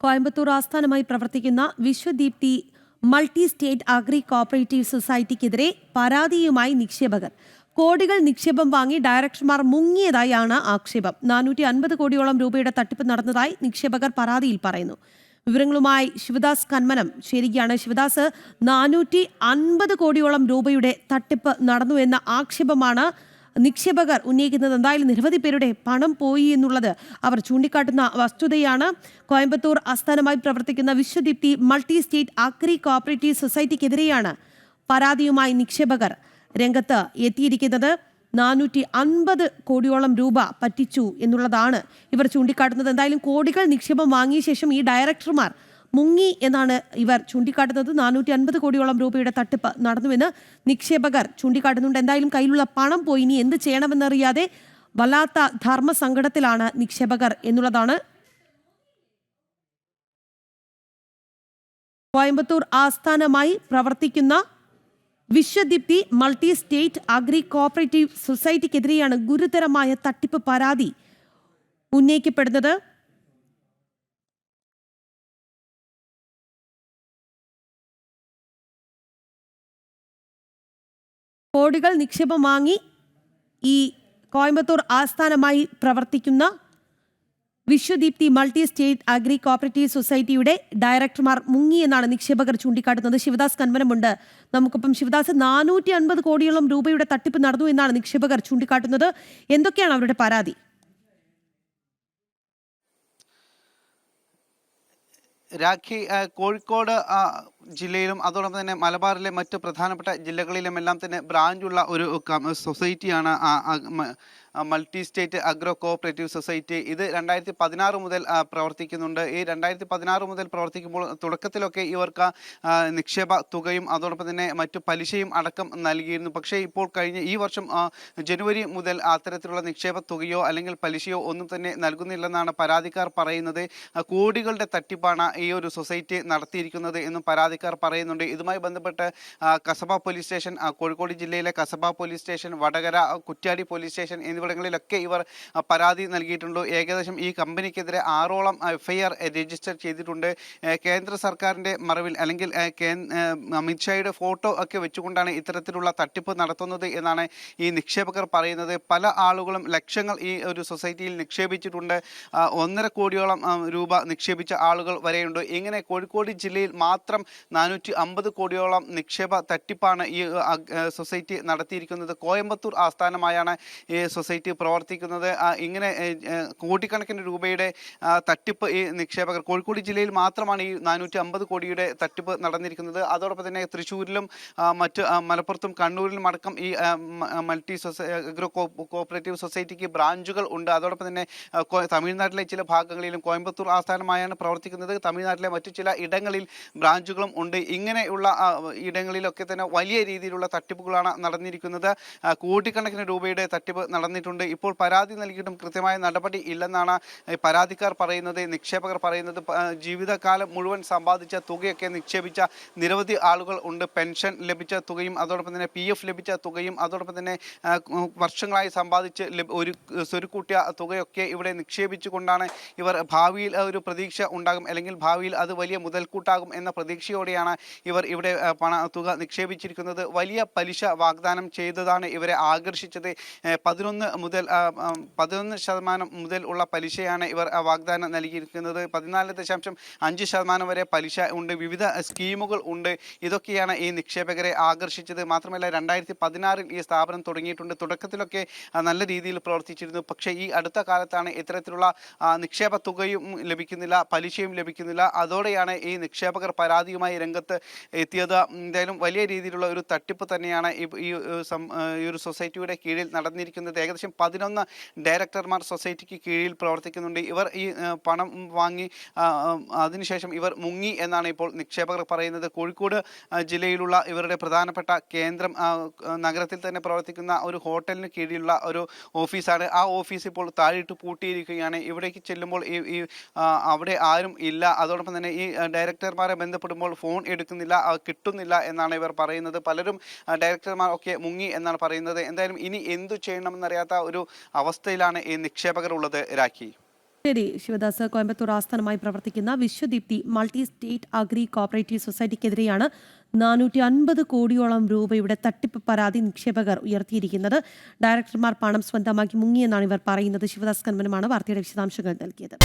കോയമ്പത്തൂർ ആസ്ഥാനമായി പ്രവർത്തിക്കുന്ന Vishwadeepthi multi state agri cooperative സൊസൈറ്റിക്കെതിരെ പരാതിയുമായി നിക്ഷേപകർ കോടികൾ നിക്ഷേപം വാങ്ങി ഡയറക്ടർമാർ മുങ്ങിയതായാണ് ആക്ഷേപം. നാനൂറ്റി അൻപത് കോടിയോളം രൂപയുടെ തട്ടിപ്പ് നടന്നതായി നിക്ഷേപകർ പരാതിയിൽ പറയുന്നു. വിവരങ്ങളുമായി ശിവദാസ് കന്മനം. ശരിക്കാണ് ശിവദാസ് നാനൂറ്റി അൻപത് കോടിയോളം രൂപയുടെ തട്ടിപ്പ് നടന്നു എന്ന ആക്ഷേപമാണ് നിക്ഷേപകർ ഉന്നയിക്കുന്നത് എന്തായാലും നിരവധി പേരുടെ പണം പോയി എന്നുള്ളത് അവർ ചൂണ്ടിക്കാട്ടുന്ന വസ്തുതയാണ്. കോയമ്പത്തൂർ ആസ്ഥാനമായി പ്രവർത്തിക്കുന്ന Vishwadeepthi multi state agri cooperative സൊസൈറ്റിക്കെതിരെയാണ് പരാതിയുമായി നിക്ഷേപകർ രംഗത്ത് എത്തിയിരിക്കുന്നത്. നാനൂറ്റി അൻപത് കോടിയോളം രൂപ പറ്റിച്ചു എന്നുള്ളതാണ് ഇവർ ചൂണ്ടിക്കാട്ടുന്നത്. എന്തായാലും കോടികൾ നിക്ഷേപം വാങ്ങിയ ശേഷം ഈ ഡയറക്ടർമാർ മുങ്ങി എന്നാണ് ഇവർ ചൂണ്ടിക്കാട്ടുന്നത്. നാനൂറ്റി അൻപത് കോടിയോളം രൂപയുടെ തട്ടിപ്പ് നടന്നുവെന്ന് നിക്ഷേപകർ ചൂണ്ടിക്കാട്ടുന്നുണ്ട്. എന്തായാലും കയ്യിലുള്ള പണം പോയി. ഇനി എന്ത് ചെയ്യണമെന്നറിയാതെ വല്ലാത്ത ധർമ്മസങ്കടത്തിലാണ് നിക്ഷേപകർ എന്നുള്ളതാണ്. കോയമ്പത്തൂർ ആസ്ഥാനമായി പ്രവർത്തിക്കുന്ന Vishwadeepthi multi state agri cooperative സൊസൈറ്റിക്കെതിരെയാണ് ഗുരുതരമായ തട്ടിപ്പ് പരാതി ഉന്നയിക്കപ്പെടുന്നത്. കോടികൾ നിക്ഷേപം വാങ്ങി ഈ കോയമ്പത്തൂർ ആസ്ഥാനമായി പ്രവർത്തിക്കുന്ന Vishwadeepthi multi state agri cooperative സൊസൈറ്റിയുടെ ഡയറക്ടർമാർ മുങ്ങി എന്നാണ് നിക്ഷേപകർ ചൂണ്ടിക്കാട്ടുന്നത്. ശിവദാസ് കന്മനമുണ്ട്. നമുക്കിപ്പം ശിവദാസ് നാനൂറ്റി അൻപത് കോടിയോളം രൂപയുടെ തട്ടിപ്പ് നടന്നു എന്നാണ് നിക്ഷേപകർ ചൂണ്ടിക്കാട്ടുന്നത്. എന്തൊക്കെയാണ് അവരുടെ പരാതി? രാഖി കോഴിക്കോട് ജില്ലയിലും അതോടൊപ്പം തന്നെ മലബാറിലെ മറ്റ് പ്രധാനപ്പെട്ട ജില്ലകളിലുമെല്ലാം തന്നെ ബ്രാഞ്ചുള്ള ഒരു സൊസൈറ്റിയാണ് multi state agro cooperative society. ഇത് രണ്ടായിരത്തി പതിനാറ് മുതൽ പ്രവർത്തിക്കുന്നുണ്ട്. ഈ രണ്ടായിരത്തി പതിനാറ് മുതൽ പ്രവർത്തിക്കുമ്പോൾ തുടക്കത്തിലൊക്കെ ഇവർക്ക് നിക്ഷേപ തുകയും അതോടൊപ്പം തന്നെ മറ്റു പലിശയും അടക്കം നൽകിയിരുന്നു. പക്ഷേ ഇപ്പോൾ കഴിഞ്ഞ ഈ വർഷം ജനുവരി മുതൽ അത്തരത്തിലുള്ള നിക്ഷേപ തുകയോ അല്ലെങ്കിൽ പലിശയോ ഒന്നും തന്നെ നൽകുന്നില്ലെന്നാണ് പരാതിക്കാർ പറയുന്നത്. കോടികളുടെ തട്ടിപ്പാണ് ഈ ഒരു സൊസൈറ്റി നടത്തിയിരിക്കുന്നത് എന്നും പരാതിക്കാർ പറയുന്നുണ്ട്. ഇതുമായി ബന്ധപ്പെട്ട് കസബ പോലീസ് സ്റ്റേഷൻ കോഴിക്കോട് ജില്ലയിലെ Kasaba police station Vadakara Kuttiadi police station എന്നിവിടങ്ങളിലൊക്കെ ഇവർ പരാതി നൽകിയിട്ടുണ്ട്. ഏകദേശം ഈ കമ്പനിക്കെതിരെ ആറോളം എഫ്ഐആർ രജിസ്റ്റർ ചെയ്തിട്ടുണ്ട്. കേന്ദ്ര സർക്കാരിന്റെ മറവിൽ അല്ലെങ്കിൽ അമിത്ഷായുടെ ഫോട്ടോ ഒക്കെ വെച്ചുകൊണ്ടാണ് ഇത്തരത്തിലുള്ള തട്ടിപ്പ് നടത്തുന്നത് എന്നാണ് ഈ നിക്ഷേപകർ പറയുന്നത്. പല ആളുകളും ലക്ഷങ്ങൾ ഈ ഒരു സൊസൈറ്റിയിൽ നിക്ഷേപിച്ചിട്ടുണ്ട്. ഒന്നര കോടിയോളം രൂപ നിക്ഷേപിച്ച ആളുകൾ വരെയുണ്ട്. ഇങ്ങനെ കോഴിക്കോട് ജില്ലയിൽ മാത്രം നാനൂറ്റി അമ്പത് കോടിയോളം നിക്ഷേപ തട്ടിപ്പാണ് ഈ സൊസൈറ്റി നടത്തിയിരിക്കുന്നത്. കോയമ്പത്തൂർ ആസ്ഥാനമായാണ് ഈ സൊസൈറ്റി പ്രവർത്തിക്കുന്നത്. ഇങ്ങനെ കോടിക്കണക്കിന് രൂപയുടെ തട്ടിപ്പ് ഈ നിക്ഷേപകർ കോഴിക്കോട് ജില്ലയിൽ മാത്രമാണ് ഈ നാനൂറ്റി അമ്പത് കോടിയുടെ തട്ടിപ്പ് നടന്നിരിക്കുന്നത്. അതോടൊപ്പം തന്നെ തൃശ്ശൂരിലും മറ്റ് മലപ്പുറത്തും കണ്ണൂരിലും അടക്കം ഈ മൾട്ടി സൊസൈ അഗ്രോ കോ കോഓപ്പറേറ്റീവ് സൊസൈറ്റിക്ക് ബ്രാഞ്ചുകൾ ഉണ്ട്. അതോടൊപ്പം തന്നെ തമിഴ്നാട്ടിലെ ചില ഭാഗങ്ങളിലും കോയമ്പത്തൂർ ആസ്ഥാനമായാണ് പ്രവർത്തിക്കുന്നത്. തമിഴ്നാട്ടിലെ മറ്റു ചില ഇടങ്ങളിൽ ബ്രാഞ്ചുകളും ഉണ്ട്. ഇങ്ങനെയുള്ള ഇടങ്ങളിലൊക്കെ തന്നെ വലിയ രീതിയിലുള്ള തട്ടിപ്പുകളാണ് നടന്നിരിക്കുന്നത്. കോടിക്കണക്കിന് രൂപയുടെ തട്ടിപ്പ് നടന്നിട്ടുണ്ട്. ഇപ്പോൾ പരാതി നൽകിയിട്ടും കൃത്യമായ നടപടി ഇല്ലെന്നാണ് പരാതിക്കാർ പറയുന്നത് നിക്ഷേപകർ പറയുന്നത്. ജീവിതകാലം മുഴുവൻ സമ്പാദിച്ച തുകയൊക്കെ നിക്ഷേപിച്ച നിരവധി ആളുകൾ ഉണ്ട്. പെൻഷൻ ലഭിച്ച തുകയും അതോടൊപ്പം തന്നെ പി എഫ് ലഭിച്ച തുകയും അതോടൊപ്പം തന്നെ വർഷങ്ങളായി സമ്പാദിച്ച് ഒരു സ്വരുക്കൂട്ടിയ തുകയൊക്കെ ഇവിടെ നിക്ഷേപിച്ചുകൊണ്ടാണ് ഇവർ ഭാവിയിൽ ഒരു പ്രതീക്ഷ ഉണ്ടാകും. അല്ലെങ്കിൽ ഭാവിയിൽ അത് വലിയ മുതൽക്കൂട്ടാകും എന്ന പ്രതീക്ഷയോടെയാണ് ഇവർ ഇവിടെ പണ തുക നിക്ഷേപിച്ചിരിക്കുന്നത്. വലിയ പലിശ വാഗ്ദാനം ചെയ്തതാണ് ഇവരെ ആകർഷിച്ചത്. പതിനൊന്ന് മുതൽ പതിനൊന്ന് ശതമാനം മുതൽ ഉള്ള പലിശയാണ് ഇവർ വാഗ്ദാനം നൽകിയിരിക്കുന്നത്. പതിനാല് ദശാംശം അഞ്ച് ശതമാനം വരെ പലിശ ഉണ്ട്. വിവിധ സ്കീമുകൾ ഉണ്ട്. ഇതൊക്കെയാണ് ഈ നിക്ഷേപകരെ ആകർഷിച്ചത്. മാത്രമല്ല രണ്ടായിരത്തി പതിനാറിൽ ഈ സ്ഥാപനം തുടങ്ങിയിട്ടുണ്ട്. തുടക്കത്തിലൊക്കെ നല്ല രീതിയിൽ പ്രവർത്തിച്ചിരുന്നു. പക്ഷേ ഈ അടുത്ത കാലത്താണ് ഇത്തരത്തിലുള്ള നിക്ഷേപ തുകയും ലഭിക്കുന്നില്ല പലിശയും ലഭിക്കുന്നില്ല. അതോടെയാണ് ഈ നിക്ഷേപകർ പരാതിയുമായി രംഗത്ത് എത്തിയത്. എന്തായാലും വലിയ രീതിയിലുള്ള ഒരു തട്ടിപ്പ് തന്നെയാണ് ഈ ഈ ഒരു സൊസൈറ്റിയുടെ കീഴിൽ നടന്നിരിക്കുന്നത്. ഏകദേശം പതിനൊന്ന് ഡയറക്ടർമാർ സൊസൈറ്റിക്ക് കീഴിൽ പ്രവർത്തിക്കുന്നുണ്ട്. ഇവർ ഈ പണം വാങ്ങി അതിനുശേഷം ഇവർ മുങ്ങി എന്നാണ് ഇപ്പോൾ നിക്ഷേപകർ പറയുന്നത്. കോഴിക്കോട് ജില്ലയിലുള്ള ഇവരുടെ പ്രധാനപ്പെട്ട കേന്ദ്രം നഗരത്തിൽ തന്നെ പ്രവർത്തിക്കുന്ന ഒരു ഹോട്ടലിന് കീഴിലുള്ള ഒരു ഓഫീസാണ്. ആ ഓഫീസ് ഇപ്പോൾ താഴിട്ട് പൂട്ടിയിരിക്കുകയാണ്. ഇവിടേക്ക് ചെല്ലുമ്പോൾ ഈ അവിടെ ആരും ഇല്ല. അതോടൊപ്പം തന്നെ ഈ ഡയറക്ടർമാരെ ബന്ധപ്പെടുമ്പോൾ ഫോൺ എടുക്കുന്നില്ല കിട്ടുന്നില്ല എന്നാണ് ഇവർ പറയുന്നത്. പലരും ഡയറക്ടർമാർ ഒക്കെ മുങ്ങി എന്നാണ് പറയുന്നത്. എന്തായാലും ഇനി എന്തു ചെയ്യണമെന്നറിയാത്ത ഒരു അവസ്ഥയിലാണ് ഈ നിക്ഷേപകർ ഉള്ളത് രാഖി. ശരി ശിവദാസ് കോയമ്പത്തൂർ ആസ്ഥാനമായി പ്രവർത്തിക്കുന്ന Vishwadeepthi multi state agri cooperative സൊസൈറ്റിക്കെതിരെയാണ് നാനൂറ്റി അൻപത് കോടിയോളം രൂപയുടെ തട്ടിപ്പ് പരാതി നിക്ഷേപകർ ഉയർത്തിയിരിക്കുന്നത്. ഡയറക്ടർമാർ പണം സ്വന്തമാക്കി മുങ്ങിയെന്നാണ് ഇവർ പറയുന്നത്. ശിവദാസ് കന്മനുമാണ് വാർത്തയുടെ വിശദാംശങ്ങൾ നൽകിയത്.